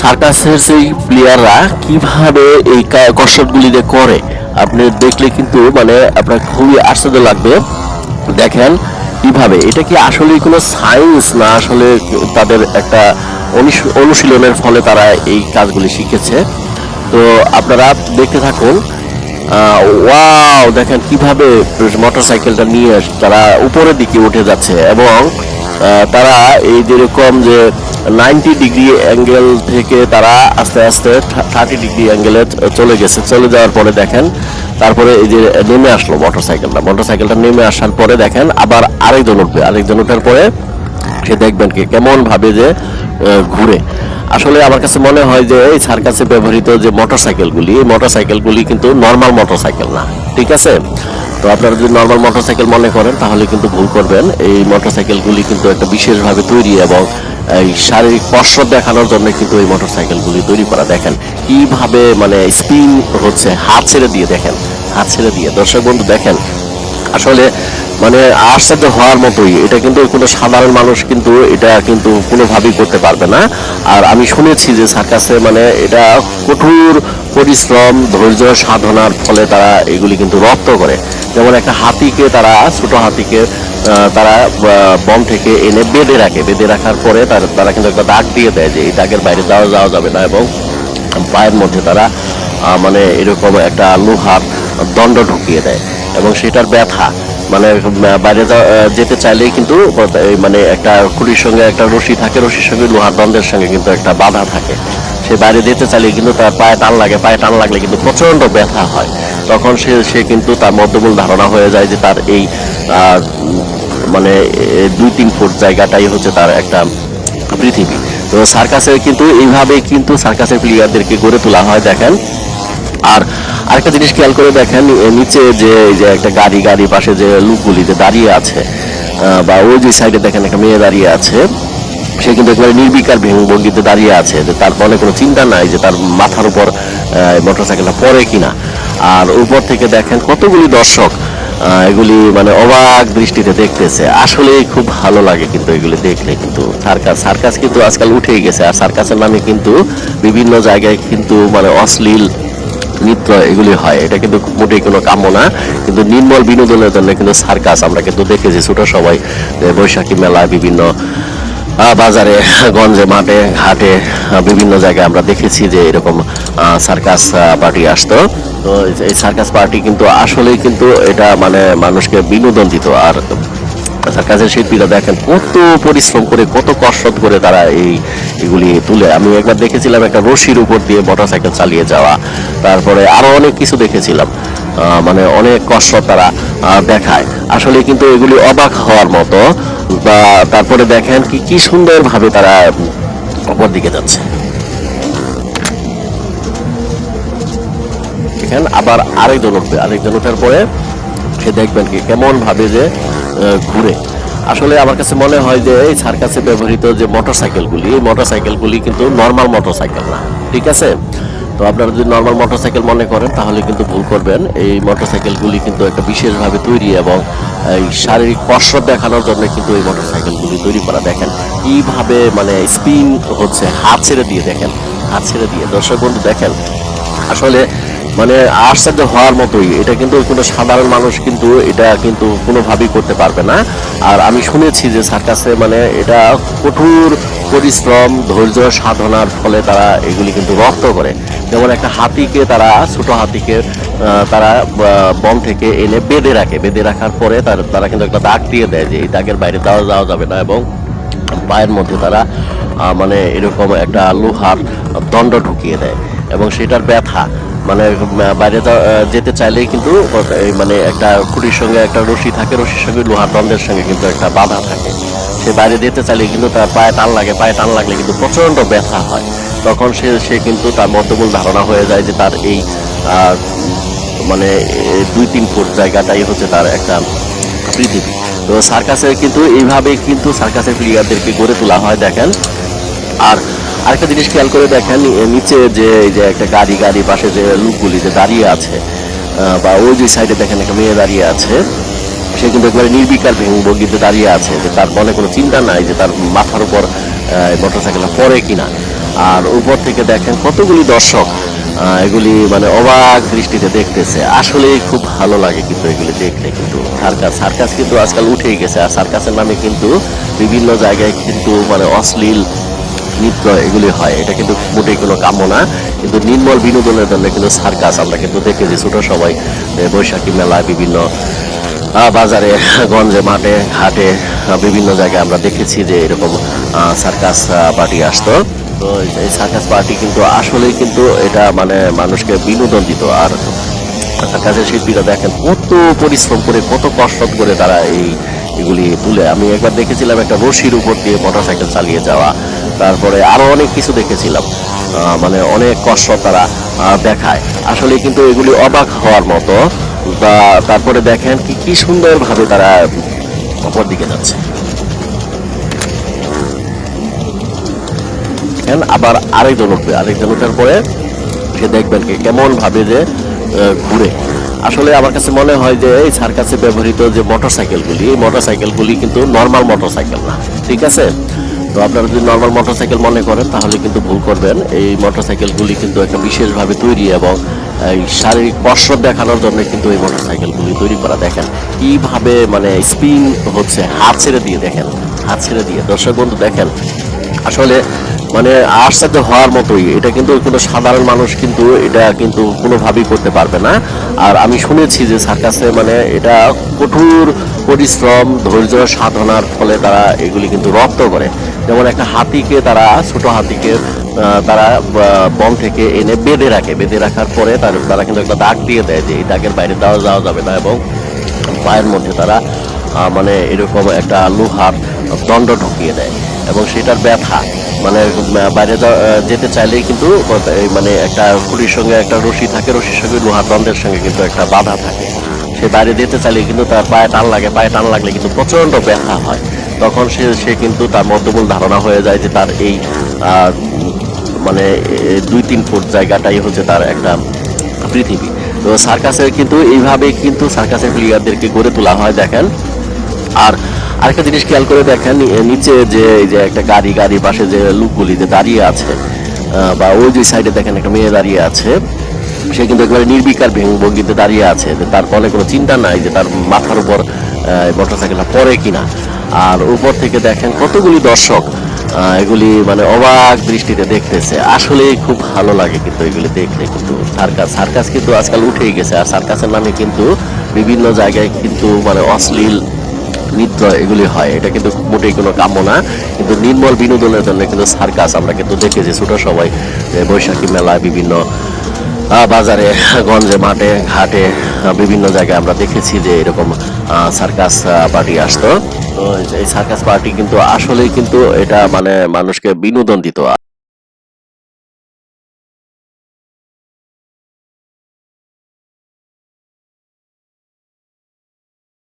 সার্কাসের সেই প্লেয়াররা কীভাবে এই কা- কসরতগুলি করে, আপনি দেখলে কিন্তু মানে আপনার খুবই আশ্চর্য লাগবে। দেখেন কীভাবে, এটা কি আসলে কোনো সায়েন্স না আসলে তাদের একটা অনুশ- অনুশীলনের ফলে তারা এই কাজগুলি শিখেছে? তো আপনারা দেখতে থাকুন। ওয়াও, দেখেন কীভাবে মোটরসাইকেলটা নিয়ে তারা উপরের দিকে উঠে যাচ্ছে এবং তারা এই যেরকম যে নাইনটি ডিগ্রি অ্যাঙ্গেল থেকে তারা আস্তে আস্তে থার্টি ডিগ্রি অ্যাঙ্গেলে চলে গেছে। চলে যাওয়ার পরে দেখেন, তারপরে এই যে নেমে আসলো মোটরসাইকেলটা মোটরসাইকেলটা নেমে আসার পরে দেখেন, আবার আরেকজন উঠবে। আরেকজন ওঠার পরে সে দেখবেন কি কেমন ভাবে যে ঘুরে। আসলে আমার কাছে মনে হয় যে, এই সার্কাসে ব্যবহৃত যে মোটরসাইকেলগুলি এই মোটরসাইকেলগুলি কিন্তু নর্মাল মোটরসাইকেল না। ঠিক আছে? তো আপনারা যদি নর্মাল মোটরসাইকেল মনে করেন, তাহলে কিন্তু ভুল করবেন। এই মোটরসাইকেলগুলি কিন্তু একটা বিশেষভাবে তৈরি এবং এই শারীরিক কসরত দেখানোর জন্য কিন্তু এই মোটরসাইকেলগুলি তৈরি করা। দেখেন, কীভাবে মানে স্পিন হচ্ছে, হাত ছেড়ে দিয়ে দেখেন, হাত ছেড়ে দিয়ে। দর্শক বন্ধু, দেখেন, আসলে মানে আশ্চর্য হওয়ার মতোই। এটা কিন্তু কোনো সাধারণ মানুষ কিন্তু এটা কিন্তু কোনোভাবেই করতে পারবে না। আর আমি শুনেছি যে সার্কাসে মানে এটা কঠোর পরিশ্রম, ধৈর্য সাধনার ফলে তারা এগুলি কিন্তু রপ্ত করে। যেমন একটা হাতিকে তারা, ছোট হাতিকে তারা বন থেকে এনে বেঁধে রাখে। বেঁধে রাখার পরে তার, তারা কিন্তু একটা দাগ দিয়ে দেয় যে এই দাগের বাইরে যাওয়া যাওয়া যাবে না এবং পায়ের মধ্যে তারা মানে এরকম একটা লোহার দণ্ড ঢুকিয়ে দেয়। এবং সেটার ব্যথা। মানে বাইরে যেতে চাইলেই কিন্তু মানে একটা খুঁটির সঙ্গে একটা রশি থাকে, রশির সঙ্গে লোহার দণ্ডের সঙ্গে কিন্তু একটা বাধা থাকে। সে বাইরে যেতে চাইলে কিন্তু তার পায়ে টান লাগে, পায়ে টান লাগলে কিন্তু প্রচণ্ড ব্যথা হয়। তখন সে সে কিন্তু তার মধ্যমূল ধারণা হয়ে যায় যে তার এই মানে দুই তিন ফুট জায়গাটাই হচ্ছে তার একটা পৃথিবী। তো সার্কাসে কিন্তু এইভাবে কিন্তু সার্কাসের প্লেয়ারদেরকে গড়ে তোলা হয়, দেখেন। আর আরেকটা জিনিস খেয়াল করে দেখেন নিচে যে যে একটা গাড়ি গাড়ি পাশে যে লোকগুলি যে দাঁড়িয়ে আছে বা ওই যে সাইডে দেখেন একটা মেয়ে দাঁড়িয়ে আছে, সে কিন্তু একেবারে নির্বিকার ভঙ্গিতে দাঁড়িয়ে আছে, যে তার মনে কোনো চিন্তা নাই যে তার মাথার উপর মোটরসাইকেলটা পড়ে কিনা। আর উপর থেকে দেখেন কতগুলি দর্শক এগুলি মানে অবাক দৃষ্টিতে দেখতেছে। আসলে খুব ভালো লাগে কিন্তু এগুলি দেখলে কিন্তু। সার্কাস সার্কাস কিন্তু আজকাল উঠেই গেছে, আর সার্কাসের নামে কিন্তু বিভিন্ন জায়গায় কিন্তু মানে অশ্লীল নৃত্য এগুলি হয়। এটা কিন্তু মোটেই কোনো কাম্য না। কিন্তু নির্মল বিনোদনের জন্য কিন্তু সার্কাস, আমরা কিন্তু দেখেছি ছোট সবাই বৈশাখী মেলা, বিভিন্ন বাজারে, গঞ্জে, মাঠে, ঘাটে বিভিন্ন জায়গায় আমরা দেখেছি যে এরকম সার্কাস পার্টি আসতো। তো এই- সার্কাস পার্টি কিন্তু আসলেই কিন্তু এটা মানে মানুষকে বিনোদন দিত। আর সার্কাসের শিল্পীরা দেখেন কত পরিশ্রম করে, কত কসরত করে তারা এই এগুলি তুলে। আমি একবার দেখেছিলাম একটা রশির উপর দিয়ে মোটরসাইকেল চালিয়ে যাওয়া। তারপরে আরও অনেক কিছু দেখেছিলাম। মানে অনেক কসরত তারা দেখায়। আসলে কিন্তু এগুলি অবাক হওয়ার মতো। বা তারপরে দেখেন কি কি সুন্দরভাবে তারা অপর দিকে যাচ্ছে। দেখেন আবার আরেকজন উঠবে আরেকজন ওঠার পরে সে দেখবেন কি কেমন ভাবে যে ঘুরে। আসলে আমার কাছে মনে হয় যে এই সার্কাসে ব্যবহৃত যে মোটরসাইকেলগুলি এই মোটরসাইকেলগুলি কিন্তু নর্মাল মোটরসাইকেল না, ঠিক আছে? তো আপনারা যদি নর্মাল মোটরসাইকেল মনে করেন, তাহলে কিন্তু ভুল করবেন। এই মোটরসাইকেলগুলি কিন্তু একটা বিশেষভাবে তৈরি এবং এই শারীরিক কসরত দেখানোর জন্য কিন্তু এই মোটরসাইকেলগুলি তৈরি করা দেখেন। কীভাবে মানে স্পিন হচ্ছে, হাত ছেড়ে দিয়ে দেখেন, হাত ছেড়ে দিয়ে। দর্শক বন্ধু, দেখেন, আসলে মানে আশ্চর্য হওয়ার মতোই, এটা কিন্তু কোনো সাধারণ মানুষ কিন্তু এটা কিন্তু কোনোভাবেই করতে পারবে না। আর আমি শুনেছি যে সার্কাসে মানে এটা কঠোর পরিশ্রম, ধৈর্য, সাধনার ফলে তারা এগুলি কিন্তু রপ্ত করে। যেমন একটা হাতিকে তারা, ছোট হাতিকে তারা বন থেকে এনে বেঁধে রাখে। বেঁধে রাখার পরে তারা কিন্তু একটা দাগ দিয়ে দেয় যে এই দাগের বাইরে যাওয়া যাওয়া যাবে না এবং পায়ের মধ্যে তারা মানে এরকম একটা লোহার দণ্ড ঢুকিয়ে দেয় এবং সেটার ব্যথা। মানে বাইরে যেতে চাইলেই কিন্তু মানে একটা খুঁটির সঙ্গে একটা রশি থাকে, রশির সঙ্গে লোহার দণ্ডের সঙ্গে কিন্তু একটা বাধা থাকে। সে বাইরে যেতে চাইলে কিন্তু তার পায়ে টান লাগে, পায়ে টান লাগলে কিন্তু প্রচণ্ড ব্যথা হয়। তখন সে সে কিন্তু তার মধ্যমূল ধারণা হয়ে যায় যে তার এই মানে দুই তিন ফুট জায়গাটাই হচ্ছে তার একটা পৃথিবী। তো সার্কাসের কিন্তু এইভাবে কিন্তু সার্কাসের প্লেয়ারদেরকে গড়ে তোলা হয়, দেখেন। আর আরেকটা জিনিস খেয়াল করে দেখেন নিচে যে এই যে একটা গাড়ি গাড়ি পাশে যে লোকগুলি যে দাঁড়িয়ে আছে বা ওই যে সাইডে দেখেন একটা মেয়ে দাঁড়িয়ে আছে, সে কিন্তু একবারে নির্বিকার ভঙ্গিতে দাঁড়িয়ে আছে, যে তার মনে কোনো চিন্তা নাই যে তার মাথার উপর মোটরসাইকেলটা পড়ে কিনা। আর উপর থেকে দেখেন কতগুলি দর্শক এগুলি মানে অবাক দৃষ্টিতে দেখতেছে। আসলে খুব ভালো লাগে কিন্তু এগুলি দেখলে, কিন্তু সার্কাস সার্কাস কিন্তু আজকাল উঠেই গেছে। আর সার্কাসের নামে কিন্তু বিভিন্ন জায়গায় কিন্তু মানে অশ্লীল নৃত্য এগুলি হয়। এটা কিন্তু মোটেই কোনো কাম্য না। কিন্তু নির্মল বিনোদনের জন্য কিন্তু সার্কাস আমরা কিন্তু দেখেছি ছোট সবাই বৈশাখী মেলা, বিভিন্ন বাজারে, গঞ্জে, মাঠে, ঘাটে বিভিন্ন জায়গায় আমরা দেখেছি যে এরকম সার্কাস পার্টি আসতো। তো এই- সার্কাস পার্টি কিন্তু আসলেই কিন্তু এটা মানে মানুষকে বিনোদন দিত। আর সার্কাসের শিল্পীরা দেখেন কত পরিশ্রম করে, কত কষ্ট করে তারা এই এগুলি তুলে। আমি একবার দেখেছিলাম একটা রশির উপর দিয়ে মোটরসাইকেল চালিয়ে যাওয়া। তারপরে আরও অনেক কিছু দেখেছিলাম। মানে অনেক কষ্ট তারা দেখায়। আসলে কিন্তু এগুলি অবাক হওয়ার মতো। বা তারপরে দেখেন কি কি সুন্দরভাবে তারা অপর দিকে যাচ্ছে আবার আরেকজন উঠবে আরেকজন ওঠার পরে সে দেখবেন কি কেমন ভাবে যে ঘুরে। আসলে আমার কাছে মনে হয় যে, এই সার্কাসে ব্যবহৃত যে মোটর সাইকেলগুলি এই মোটর সাইকেলগুলি কিন্তু নর্মাল মোটর সাইকেল না। ঠিক আছে? তো আপনারা যদি নর্মাল মোটর সাইকেল মনে করেন, তাহলে কিন্তু ভুল করবেন। এই মোটরসাইকেলগুলি কিন্তু একটা বিশেষভাবে তৈরি এবং এই শারীরিক কসরত দেখানোর জন্য কিন্তু এই মোটর সাইকেলগুলি তৈরি করা। দেখেন কীভাবে মানে স্পিন হচ্ছে, হাত ছেড়ে দিয়ে দেখেন, হাত ছেড়ে দিয়ে। দর্শক বন্ধু, দেখেন, আসলে মানে আশ্চর্য হওয়ার মতোই। এটা কিন্তু কোনো সাধারণ মানুষ কিন্তু এটা কিন্তু কোনোভাবেই করতে পারবে না। আর আমি শুনেছি যে সার্কাসে মানে এটা কঠোর পরিশ্রম ধৈর্য, সাধনার ফলে তারা এগুলি কিন্তু রপ্ত করে। যেমন একটা হাতিকে তারা, ছোট হাতিকে তারা বন থেকে এনে বেঁধে রাখে। বেঁধে রাখার পরে তার কিন্তু একটা দাগ দিয়ে দেয় যে এই দাগের বাইরে দেওয়া যাওয়া যাবে না এবং পায়ের মধ্যে তারা মানে এরকম একটা লোহার দণ্ড ঢুকিয়ে দেয় এবং সেটার ব্যথা মানে বাইরে যেতে চাইলেই কিন্তু মানে একটা খুঁটির সঙ্গে একটা রশি থাকে, রশির সঙ্গে লোহার দণ্ডের সঙ্গে কিন্তু একটা বাধা থাকে। সে বাইরে যেতে চাইলে কিন্তু তার পায়ে টান লাগে, পায়ে টান লাগলে কিন্তু প্রচণ্ড ব্যথা হয়। তখন সে সে কিন্তু তার মধ্যমূল ধারণা হয়ে যায় যে তার এই মানে দুই তিন ফুট জায়গাটাই হচ্ছে তার একটা পৃথিবী। তো সার্কাসের কিন্তু এইভাবে কিন্তু সার্কাসের প্লেয়ারদেরকে গড়ে তোলা হয়, দেখেন। আর আরেকটা জিনিস খেয়াল করে দেখেন নিচে যে যে একটা গাড়ি, গাড়ির পাশে যে লোকগুলি যে দাঁড়িয়ে আছে বা ওই যে সাইডে দেখেন একটা মেয়ে দাঁড়িয়ে আছে। সে কিন্তু একেবারে নির্বিকার ভেঙ ভঙ্গিতে দাঁড়িয়ে আছে। তার ফলে কোনো চিন্তা নাই যে তার মাথার উপর মোটর সাইকেলটা পড়ে কিনা। আর উপর থেকে দেখেন কতগুলি দর্শক এগুলি মানে অবাক দৃষ্টিতে দেখতেছে। আসলে খুব ভালো লাগে কিন্তু এগুলি দেখলে কিন্তু। সার্কাস সার্কাস কিন্তু আজকাল উঠেই গেছে। আর সার্কাসের নামে কিন্তু বিভিন্ন জায়গায় কিন্তু মানে অশ্লীল নৃত্য এগুলি হয়। এটা কিন্তু মোটেই কোনো কাম্য না। কিন্তু নির্মল বিনোদনের জন্য কিন্তু সার্কাস আমরা কিন্তু দেখেছি ছোট সবাই বৈশাখী মেলায় বিভিন্ন বাজারে, গঞ্জে, মাঠে, ঘাটে বিভিন্ন জায়গায় আমরা দেখেছি যে এরকম সার্কাস পার্টি আসতো। তো এই সার্কাস পার্টি কিন্তু আসলেই কিন্তু এটা মানে মানুষকে বিনোদন দিত।